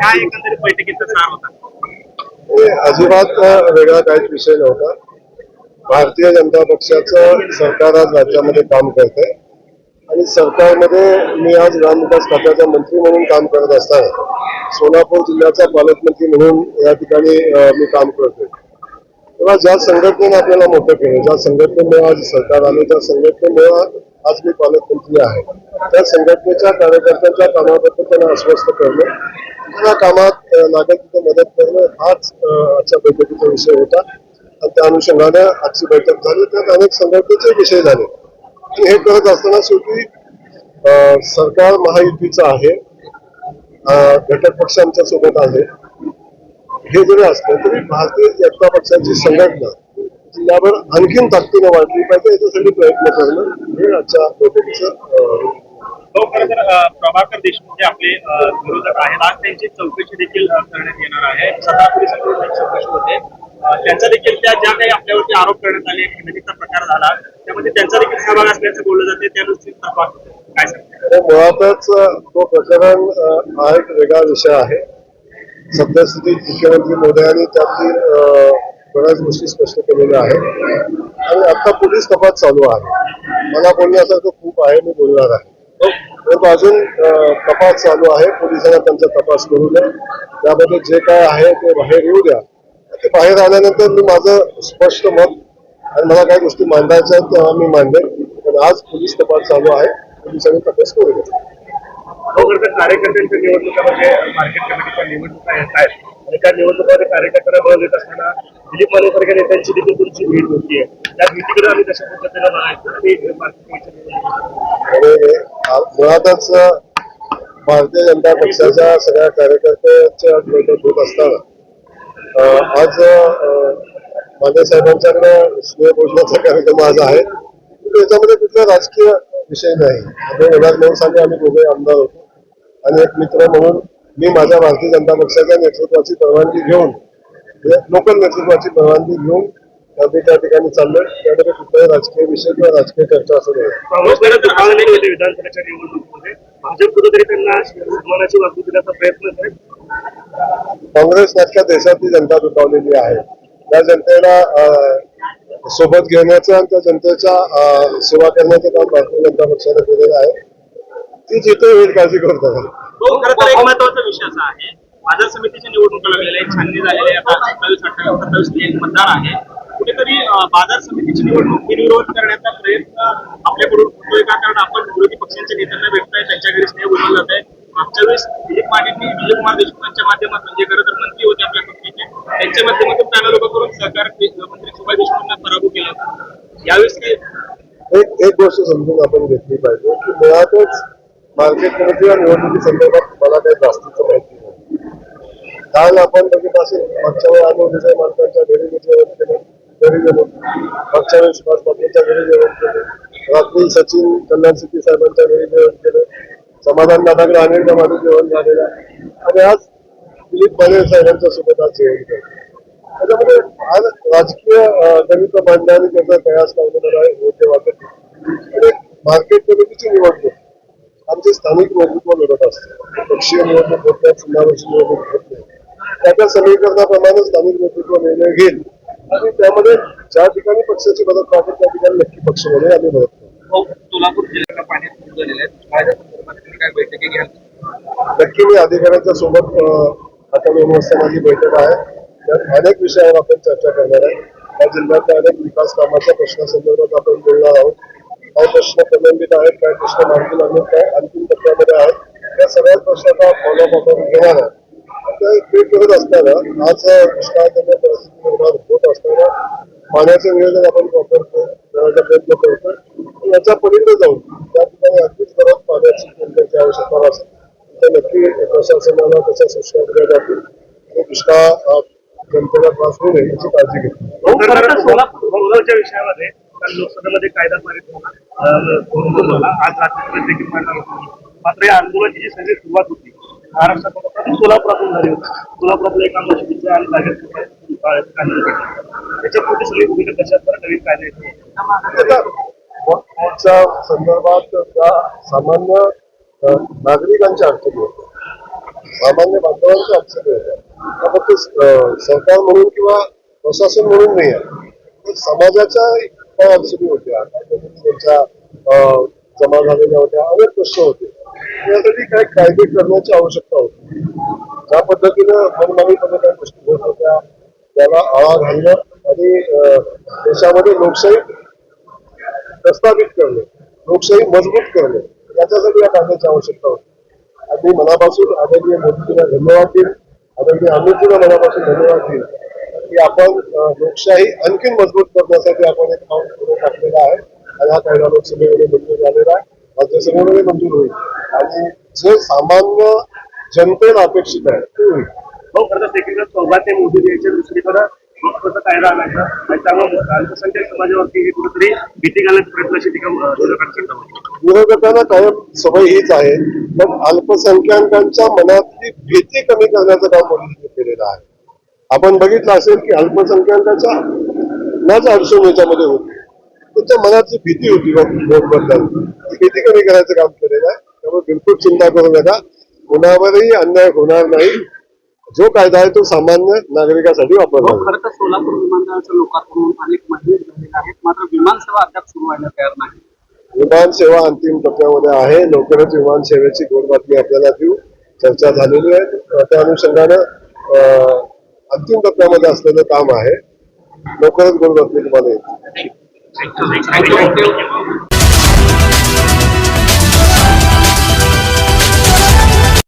काय एकंदरीत बैठकीचा सार होता? अजिबात वेगळा काहीच विषय नव्हता. भारतीय जनता पक्षाचं सरकार आज राज्यामध्ये काम करत आहे आणि सरकारमध्ये मी आज ग्रामविकास खात्याचा मंत्री म्हणून काम करत असताना सोलापूर जिल्ह्याचा पालकमंत्री म्हणून या ठिकाणी मी काम करतोय. तेव्हा ज्या संघटनेने आपल्याला मोठं केलं ज्या संघटनेमुळे आज सरकार आलं त्या संघटनेमुळे आज मी पालकमंत्री आहे. त्या संघटनेच्या कार्यकर्त्यांच्या कामाबद्दल त्यांना अस्वस्थ करणं त्यांना कामात लागेल तिथे मदत करणं हाच आजच्या बैठकीचा विषय होता. आणि त्या अनुषंगानं आजची बैठक झाली. त्यात अनेक संघटनेचे विषय झाले. आणि हे करत असताना शेवटी सरकार महायुतीचं आहे. घटक पक्ष आमच्यासोबत आहे. हे जरी असलं तरी भारतीय जनता पक्षाची संघटना जिल्ह्यावर आणखीन ताकदीनं वाढली पाहिजे याच्यासाठी प्रयत्न करणं हे आजच्या बैठकीचं लवकर हो तर प्रभाकर देशमुख हे आपले विरोधक आहेत. आज त्यांची चौकशी देखील करण्यात येणार आहे. स्वतः पोलिसांकडून चौकशी होते. त्यांचा देखील त्या ज्या काही आपल्यावरती आरोप करण्यात आले खंडणीचा प्रकार झाला त्यामध्ये त्यांचा देखील सहभाग असल्याचं बोललं जाते. त्या तपास काय सांगते मुळातच तो प्रकरण हा एक वेगळा विषय आहे. सद्यस्थितीत मुख्यमंत्री मोदयांनी त्यातील बऱ्याच गोष्टी स्पष्ट केलेल्या आहेत. आणि आता पोलीस तपास चालू आहे. मला बोलण्यासारखं खूप आहे मी बोलणार आहे. परंतु अजून तपास चालू आहे. पोलिसांना त्यांचा तपास करू द्या त्यामध्ये जे काय आहे ते बाहेर येऊ द्या. ते बाहेर आल्यानंतर मी माझं स्पष्ट मत आणि मला काही गोष्टी मांडायच्या आहेत तेव्हा मी मांडेन. पण आज पोलीस तपास चालू आहे. पोलिसांनी तपास करू द्या हो कार्यकर्त्यांच्या निवडणुका म्हणजे मार्केट कमिटीच्या निवडणुका येत आहेत. आणि त्या निवडणुकामध्ये कार्यकर्त्यांना बळ देत असताना दिलीप माने सारख्या नेत्यांची देखील तुमची भेट होतीये. त्या भेटीकडे आम्ही कशा पद्धतीने बघायचं. आणि मुळातच भारतीय जनता पक्षाच्या सगळ्या कार्यकर्त्यांच्या बैठक होत असताना आज माझ्या साहेबांच्याकडे सूर्यभोजनाचा कार्यक्रम आज आहे. त्याच्यामध्ये कुठला राजकीय विषय नाही. आम्ही दोन हजार आम्ही दोघे आमदार होतो. आणि एक मित्र म्हणून मी माझ्या भारतीय जनता पक्षाच्या नेतृत्वाची परवानगी घेऊन लोकल नेतृत्वाची परवानगी घेऊन आम्ही त्या ठिकाणी चाललोय. त्यामध्ये कुठलाही राजकीय विषय किंवा राजकीय चर्चा असू होते विधानसभेच्या निवडणुकीमध्ये. भाजप कुठेतरी त्यांना सन्मानाची वागणूक देण्याचा प्रयत्न करेल? काँग्रेस अख्ख्या देशातली जनता दुखावलेली आहे. त्या जनतेला सोबत घेण्याचं आणि त्या जनतेच्या सेवा करण्याचं काम भारतीय जनता पक्षाने केलेलं आहे. ती जिथे होईल काळजी करत आहे एक महत्त्वाचा विषय असा आहे. बाजार समितीच्या निवडणुका लागलेल्या आहेत छाननी झालेल्या आहे. सत्तावीस अठ्ठावीस सत्तावीस मतदार आहे. कुठेतरी बाजार समितीची निवडणूक बिनविरोध करण्याचा प्रयत्न आपल्याकडून होतोय. का? कारण आपण विरोधी पक्षांच्या नेत्यांना भेटताय त्यांच्या घरी स्नेह बोलवलं जात आहे मागच्या वेळेस दिलीप मानेंनी विजय कुमार देशमुखांच्या माध्यमातून जे खरं तर मंत्री होते आपल्या पक्षाचे त्यांच्या माध्यमातून त्यांना लोक करून सहकार मंत्री सुभाष देशमुखांना पराभव केला यावेळेस काय एक एक गोष्ट समजून आपण घेतली पाहिजे की मुळातच मार्केट कमिटी या निवडणुकी संदर्भात मला काही जास्तीचं माहिती नाही. काल आपण बघित असेल मागच्या वेळी आम्ही विजय मालकांच्या घरी मी केलं घरी गेलो मागच्या वेळी सुभाष बाबूंच्या घरी जेवण केलं रात्री सचिन कल्याण सिद्धी साहेबांच्या घरी जेवण केलं. समाधान दादाकडे अनेकदा माझं जेवण झालेलं आहे. आणि आज दिलीप माने साहेबांच्या सोबत आज जेवण केलं त्याच्यामध्ये आज राजकीय गणित मांडणं आणि त्याचा कयास लावणं मला योग्य वाटत आणि मार्केट कमिटीची निवडणूक. आमचे स्थानिक नेतृत्व लढत असते. पक्षीय निवडणूक होत नाही समावेशी निवडणूक होत नाही. त्याच्या समीकरणाप्रमाणे स्थानिक नेतृत्व निर्णय घेईल. आणि त्यामध्ये ज्या ठिकाणी पक्षाची मदत लागेल त्या ठिकाणी नक्की पक्ष म्हणून आम्ही मदत करू सोलापूर जिल्ह्याला पाण्यात झालेलं आहे. काय बैठकी नक्की मी अधिकाऱ्यांच्या सोबत आता दोन वाजता माझी बैठक आहे. त्यात अनेक विषयावर आपण चर्चा करणार आहे. या जिल्ह्यातल्या अनेक विकास कामाच्या प्रश्नासंदर्भात आपण बोलणार आहोत. काही प्रश्न प्रलंबित आहेत काही प्रश्न मार्गी लागले काय अंतिम टप्प्यामध्ये आहेत. त्या सगळ्याच प्रश्नाचा फॉलोअप आपण घेणार आहे आता ते करत असताना आज दुष्काळजन्य परिस्थिती निर्माण होत असताना पाण्याचं नियोजन आपण वापरतो करण्याचा प्रयत्न करतो आणि याच्या पलीकडे जाऊन त्या ठिकाणी अगदीच परत पाण्याची केंद्राची आवश्यकता असेल तर नक्की प्रशासनाला त्याच्या सूचना दिल्या जातील. आणि दुष्काळ जनतेला त्रास होऊ नये याची काळजी घेतली. सोलापूरच्या विषयामध्ये काल लोकसभेमध्ये कायदा पारित झाला आज रात्री मात्र या आंदोलनाची जी सगळी सुरुवात होती महाराष्ट्रात सोलापुरातून झाली होती. एक आमदार मशिदीच्या आणि जागेत त्याच्या पुढे सगळी भूमिका कशा तर नवीन कायदा येतो संदर्भात त्या सामान्य नागरिकांच्या अडचणी होत्या सामान्य बांधवांच्या अडचणी होत्या फक्त सरकार म्हणून किंवा प्रशासन म्हणून नाही आहे. समाजाच्या काय अडचणी होत्या? त्यांच्या जमा झालेल्या होत्या? अनेक प्रश्न होते. यासाठी काही कायदे करण्याची आवश्यकता होती. ज्या पद्धतीनं मनमानीपणे काही गोष्टी होत होत्या त्याला आळा घालणं आणि देशामध्ये लोकशाही प्रस्थापित करणे लोकशाही मजबूत करणे याच्यासाठी या कायद्याची आवश्यकता होती. आणि मनापासून आदरणीय मोदीजींना धन्यवाद देईल. आदरणीय अमितजींना मनापासून धन्यवाद देईल. की आपण लोकशाही आणखीन मजबूत करण्यासाठी आपण एक पाऊल पुढे टाकलेला आहे. आणि हा कायदा लोकसभेमध्ये मंजूर झालेला आहे. राज्यसभेमध्ये मंजूर होईल. आणि जे सामान्य जनतेला अपेक्षित आहे ते होईल. खरं तर एकीकडे सौभाग्य मोदी द्यायचे दुसरीकडे लोकसभेचा कायदा आणायचा आणि त्यामुळे अल्पसंख्याक समाजावरती हे कुठेतरी भीती घालण्याचा प्रयत्न विरोधकांनी कायम सवय हीच आहे पण अल्पसंख्याकांच्या मनातली भीती कमी करण्याचं काम मोदींनी केलेलं आहे. आपण बघितलं असेल की अल्पसंख्याकांच्या नाच अडचण याच्यामध्ये होती. त्यांच्या मनातली भीती होती भीती कमी करायचं काम केलेलं आहे. त्यामुळे बिलकुल चिंता करू नका. कुणावरही अन्याय होणार नाही. जो कायदा आहे तो सामान्य नागरिकासाठी वापरला. खरं तर सोलापूर विमानतळाचं लोकार्पण अनेक मंदिर झालेले आहेत. मात्र विमान सेवा अद्याप सुरू व्हायला तयार नाही. विमान सेवा अंतिम टप्प्यामध्ये आहे. लवकरच विमान सेवेची गोड बातमी आपल्याला देऊ. चर्चा झालेली आहे. त्या अनुषंगानं अंतिम टप्प्यामध्ये असलेलं काम आहे. लवकरच गोड बातमी तुम्हाला you.